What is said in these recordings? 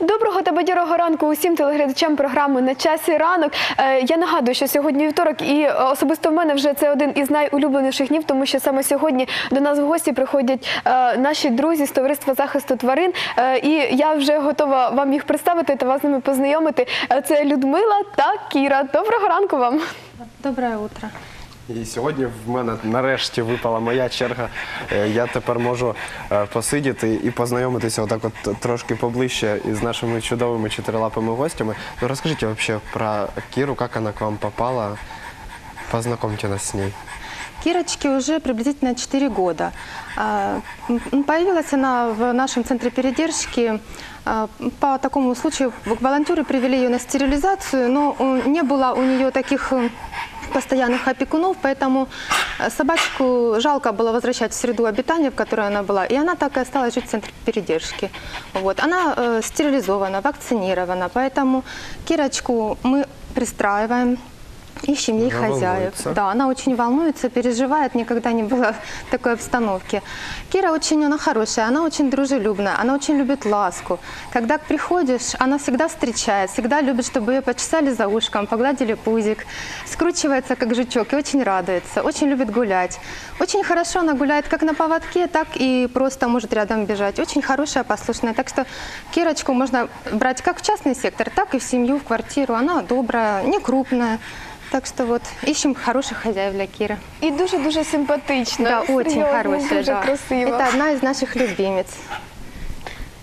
Доброго та бадьорого ранку усім телеглядачам програми на часі ранок. Е, Я нагадую, що сьогодні вівторок, і особисто в мене вже це один із найулюбленіших днів, тому що саме сьогодні до нас в гості приходять е, наші друзі з товариства захисту тварин. Е, І я вже готова вам їх представити та вас з ними познайомити. Це Людмила та Кіра. Доброго ранку вам. Доброе утро. І сьогодні в мене нарешті випала моя черга. Е, Я тепер можу е, посидіти і познайомитися отак от трошки поближче із нашими чудовими чотирилапими гостями. Ну розкажіть вообще про Кіру, як вона к вам попала. Познакомьте нас з нею. Кирочке уже приблизительно 4 года. А, м, Появилась она в нашем центре передержки. а, По такому случаю волонтеры привели ее на стерилизацию, но э, не было у нее таких э, постоянных опекунов, поэтому э, собачку жалко было возвращать в среду обитания, в которой она была, и она так и осталась жить в центре передержки. Вот. Она э, стерилизована, вакцинирована, поэтому Кирочку мы пристраиваем, ищем ей Она хозяев. волнуется. Да, она очень волнуется, переживает, никогда не было такой обстановки. Кира очень, она хорошая, она очень дружелюбная, она очень любит ласку. Когда приходишь, она всегда встречает, всегда любит, чтобы ее почесали за ушком, погладили пузик, скручивается как жучок и очень радуется, очень любит гулять. Очень хорошо она гуляет как на поводке, так и просто может рядом бежать. Очень хорошая, послушная. Так что Кирочку можно брать как в частный сектор, так и в семью, в квартиру. Она добрая, не крупная. Так что вот ищем хороших хозяев для Кира. І дуже дуже симпатично. Да, очень серйозно, хорошая, дуже да. Это одна из наших любимец.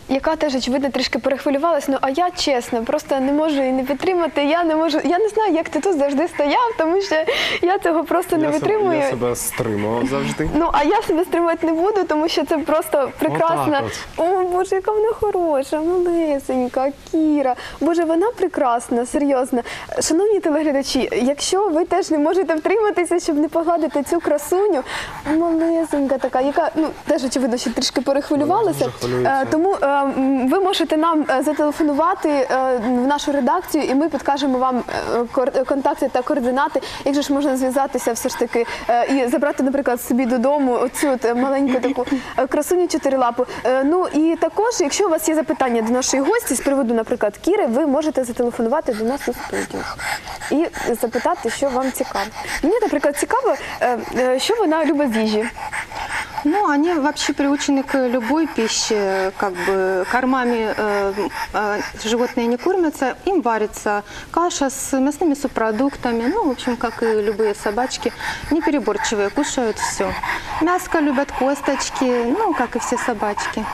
Яка теж очевидно трішки перехвилювалась. Ну а я чесно, просто не можу і не підтримати. Я не можу. Я не знаю, як ти тут завжди стояв, тому що я цього просто не я, себе, витримую. я себе стримував завжди. Ну а я себе стримати не буду, тому що це просто прекрасна. Отак О, Боже, яка вона хороша, малесенька, Кіра. Боже, вона прекрасна, серйозно. Шановні телеглядачі, якщо ви теж не можете втриматися, щоб не погладити цю красуню, малесенька така, яка ну теж очевидно, що трішки перехвилювалася. Е, Тому е, ви можете нам е, зателефонувати е, в нашу редакцію, і ми підкажемо вам е, контакти та координати, як же ж можна зв'язатися все ж таки і забрати, наприклад, собі додому оцю маленьку таку красуню чотирилапу. Ну і також, якщо у вас є запитання до нашої гості з приводу, наприклад, Кіри, ви можете зателефонувати до нас у студію і запитати, що вам цікаво. Мені, наприклад, цікаво, що вона любить з їжі. Ну, они вообще приучены к любой пище, как бы кормами э, э, животные не кормятся, им варится каша с мясными субпродуктами, ну, в общем, как и любые собачки, непереборчивые, кушают все. Мяско любят, косточки, ну, как и все собачки.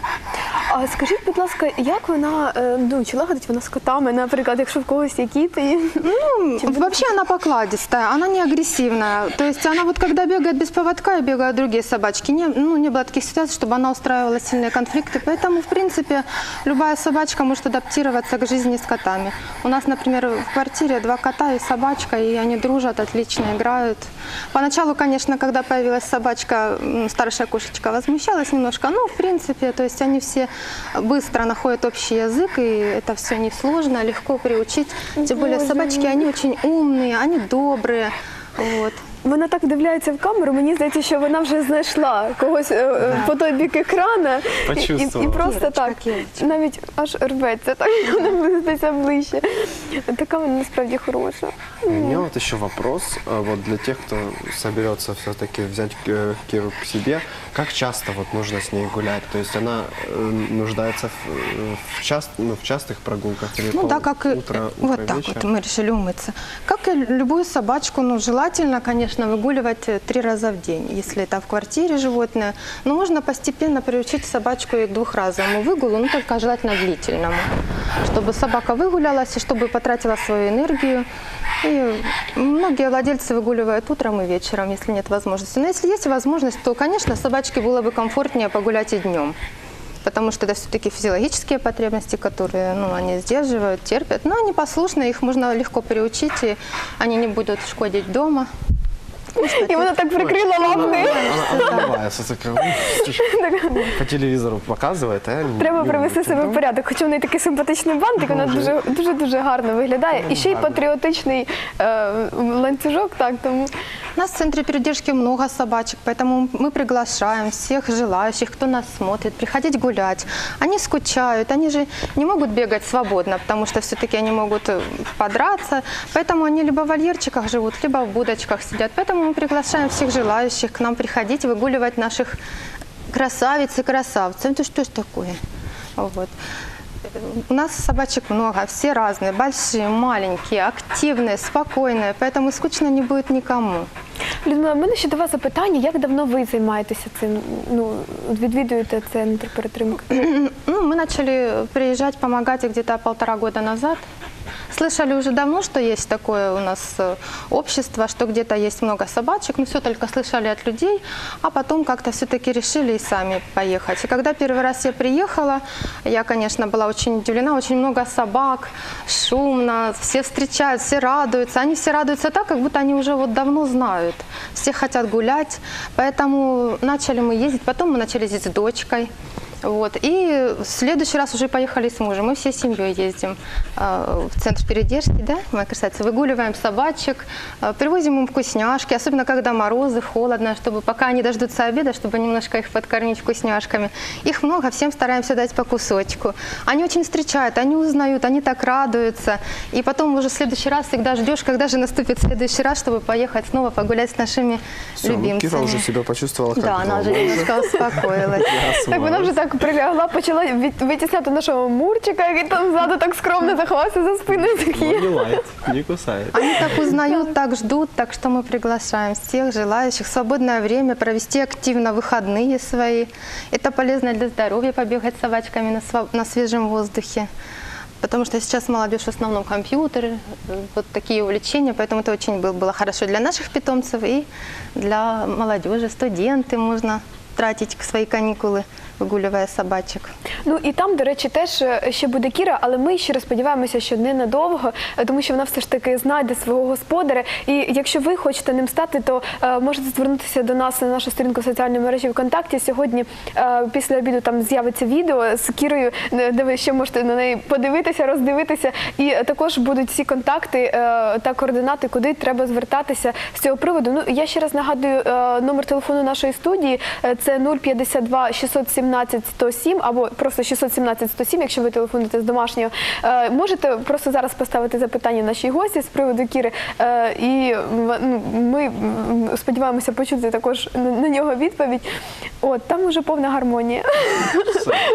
А скажіть, будь ласка, як вона е, ну чи лагодить вона з котами, наприклад, якщо в когось є кіти? Ну, вообще она покладистая, она не агрессивная. То есть она вот когда бегает без поводка и бегают другие собачки, не, ну, не было таких ситуаций, чтобы она устраивала сильные конфликты. Поэтому, в принципе, любая собачка может адаптироваться к жизни с котами. У нас, например, в квартире два кота и собачка, и они дружат, отлично играют. Поначалу, конечно, когда появилась собачка, м, старшая кошечка возмущалась немножко, но, в принципе, то есть они все быстро находят общий язык, и это все несложно, легко приучить. Тем более Боже собачки, мой. они очень умные, они добрые. Вот. Вона так вдивляється в камеру. Мені здається, що вона вже знайшла когось е, е, по той бік екрана і, і, і Почувствувала. просто Кірочка, так Кірочка. навіть аж рветься, так вона близиться ближче. Така вона насправді хороша. У меня вот еще вопрос, а, вот для тех, кто соберется все-таки взять э, Киру к себе, как часто вот нужно с ней гулять? То есть она э, нуждается в, э, в, част, ну, в частых прогулках или Ну по да, как и утро, утро, вот так вечер? вот мы решили умыться. Как и любую собачку, ну желательно, конечно, Выгуливать э, три раза в день, если это в квартире животное. Но можно постепенно приучить собачку и к двухразовому выгулу, ну только желательно длительному, чтобы собака выгулялась и чтобы потратила свою энергию. И многие владельцы выгуливают утром и вечером, если нет возможности. Но если есть возможность, то, конечно, собачке было бы комфортнее погулять и днем. Потому что это все-таки физиологические потребности, которые ну, они сдерживают, терпят. Но они послушны, их можно легко приучить, и они не будут шкодить дома. І вона так прикрила лапы. Она по телевизору показывает, а Треба привести себе в порядок. Хоча в неї такий симпатичний бантик, вона дуже дуже дуже гарно виглядає. І ще й патріотичний е, ланцюжок, так тому У нас в центре передержки много собачек, поэтому мы приглашаем всех желающих, кто нас смотрит, приходить гулять. Они скучают, они же не могут бегать свободно, потому что все-таки они могут э, подраться, поэтому они либо в вольерчиках живут, либо в будочках сидят. Поэтому мы приглашаем всех желающих к нам приходить, выгуливать наших красавиц и красавцев. Это что ж такое? Вот. У нас собачек много, все разные, большие, маленькие, активные, спокойные, поэтому скучно не будет никому. Людмила, в мене ще до вас запитання, як давно ви займаєтеся цим? Ну, відвідуєте центр перетримки? Ну, мы начали приезжать, помогать где-то полтора года назад Слышали уже давно, что есть такое у нас э, общество, что где-то есть много собачек, но все только слышали от людей, а потом как-то все-таки решили и сами поехать. И когда первый раз я приехала, я, конечно, была очень удивлена, очень много собак, шумно, все встречают, все радуются. Они все радуются так, как будто они уже вот давно знают. Все хотят гулять, поэтому начали мы ездить, потом мы начали ездить с дочкой. Вот. И в следующий раз уже поехали с мужем. Мы всей семьей ездим э, в центр передержки, да, моя красавица, выгуливаем собачек, э, привозим им вкусняшки, особенно когда морозы, холодно, чтобы пока они дождутся обеда, чтобы немножко их подкормить вкусняшками. Их много, всем стараемся дать по кусочку. Они очень встречают, они узнают, они так радуются. И потом уже в следующий раз всегда ждешь, когда же наступит следующий раз, чтобы поехать снова погулять с нашими Все, ну, любимцами. Кира уже себя почувствовала как Да, она уже немножко успокоилась. Так вона вже так прилягла, почала від- витісняти нашого мурчика, який там ззаду так скромно заховався за спиною. Такий. не лает, не кусает. Они так узнают, так ждут, так что мы приглашаем всех желающих в свободное время провести активно выходные свои. Это полезно для здоровья, побегать с собачками на, сва- на свежем воздухе. Потому что сейчас молодежь в основном компьютеры, э, вот такие увлечения, поэтому это очень был- было хорошо для наших питомцев и для молодежи, студенты можно тратить свои каникулы, выгуливая собачек. Ну і там, до речі, теж е, ще буде Кіра, але ми щиро сподіваємося, що ненадовго, е, тому що вона все ж таки знайде свого господаря. І якщо ви хочете ним стати, то е, можете звернутися до нас на нашу сторінку в соціальній мережі ВКонтакті. Сьогодні після обіду там з'явиться відео з Кірою, де ви ще можете на неї подивитися, роздивитися. І також будуть всі контакти та координати, куди треба звертатися з цього приводу. Ну я ще раз нагадую номер телефону нашої студії. Е, Це 052 617 107 або просто 617 107, якщо ви телефонуєте з домашнього. Е, Можете просто зараз поставити запитання нашій гості з приводу Кіри, е, і ну, ми сподіваємося почути також на нього відповідь. От там уже повна гармонія.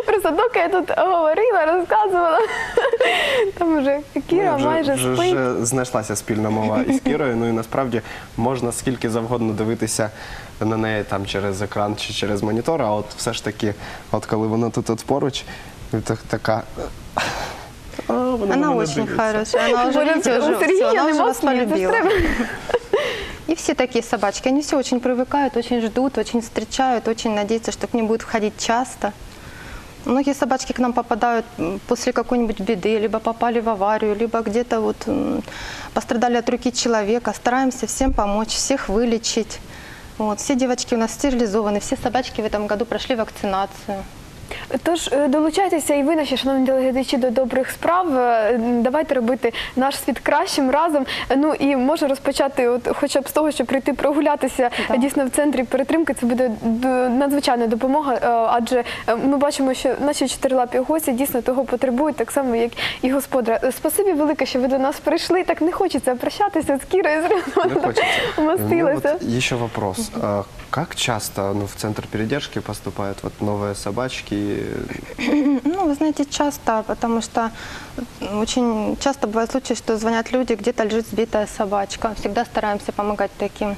Просто доки я тут говорила, розказувала. Там уже Кіра Ну, вже, майже вже, спить. вже знайшлася спільна мова із Кірою. Ну і насправді можна скільки завгодно дивитися на неї там через екран чи через монітор, а от все ж таки, от коли вона тут от поруч, так, така. А, вона на Она мене очень дивиться. хорошая, она уже, Боже, видите, у уже, Сергія всё, она уже нема вас полюбила. И все такие собачки, они все очень привыкают, очень ждут, очень встречают, очень надеются, что к ним будет входить часто. Многие собачки к нам попадают м, после какой-нибудь беды, либо попали в аварию, либо где-то вот м, пострадали от руки человека. Стараемся всем помочь, всех вылечить. Вот. Все девочки у нас стерилизованы, все собачки в этом году прошли вакцинацию. Тож е, долучайтеся і ви, наші шановні телеглядачі, до добрих справ. Е, Давайте робити наш світ кращим разом. Е, Ну і можу розпочати, от хоча б з того, що прийти прогулятися Так. дійсно в центрі перетримки. Це буде надзвичайна допомога, е, адже е, ми бачимо, що наші чотирилапі гості дійсно того потребують, так само як і господар. Е, Спасибі велике, що ви до нас прийшли. Так не хочеться прощатися з Кірою, з Не Риною. хочется. Ну, Умостилася. вот еще вопрос. Как часто ну, в центр передержки поступают вот новые собачки? Ну, вы знаете, часто, потому что м, очень часто бывают случаи, что звонят люди, где-то лежит сбитая собачка. Всегда стараемся помогать таким.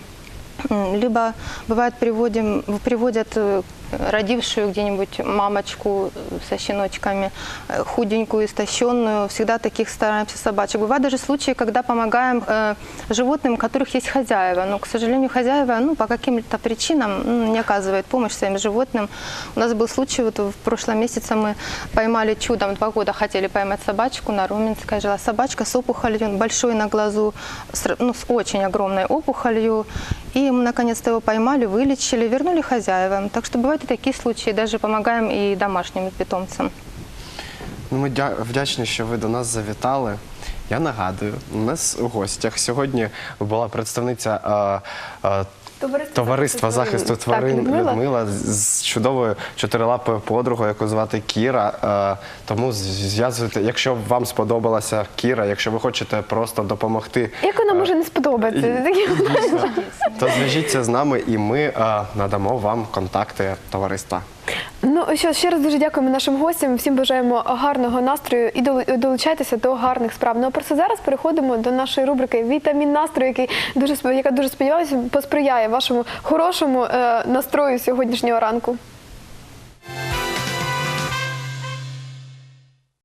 М, Либо бывает приводим, приводят э, родившую где-нибудь мамочку со щеночками, э, худенькую, истощенную. Всегда таких стараемся собачек. Бывают даже случаи, когда помогаем э, животным, у которых есть хозяева. Но, к сожалению, хозяева ну, по каким-то причинам м, не оказывают помощь своим животным. У нас был случай, вот в прошлом месяце мы поймали чудом, два года хотели поймать собачку на Роменской. Жила собачка с опухолью, большой на глазу, с, ну, с очень огромной опухолью. И мы наконец-то его поймали, вылечили, вернули хозяевам. Так что бывают и такие случаи, даже помогаем и домашним питомцам. Ну, ми дя- вдячні, що ви до нас завітали. Я нагадую, у нас у гостях сьогодні була представниця е, е, Товариство Товариство захисту тварин. Так, Людмила. Людмила з- чудовою чотирилапою подругою, яку звати Кіра. Е, Тому зв'язуйте, якщо вам сподобалася Кіра, якщо ви хочете просто допомогти, Як вона може не сподобатися? То зв'яжіться з нами і ми е, надамо вам контакти товариства. Ну що ще раз дуже дякуємо нашим гостям. Всім бажаємо гарного настрою і долу- долучайтеся до гарних справ. Ну а просто зараз переходимо до нашої рубрики Вітамін настрою, який дуже яка дуже сподіваюся посприяє вашому хорошому е, настрою сьогоднішнього ранку.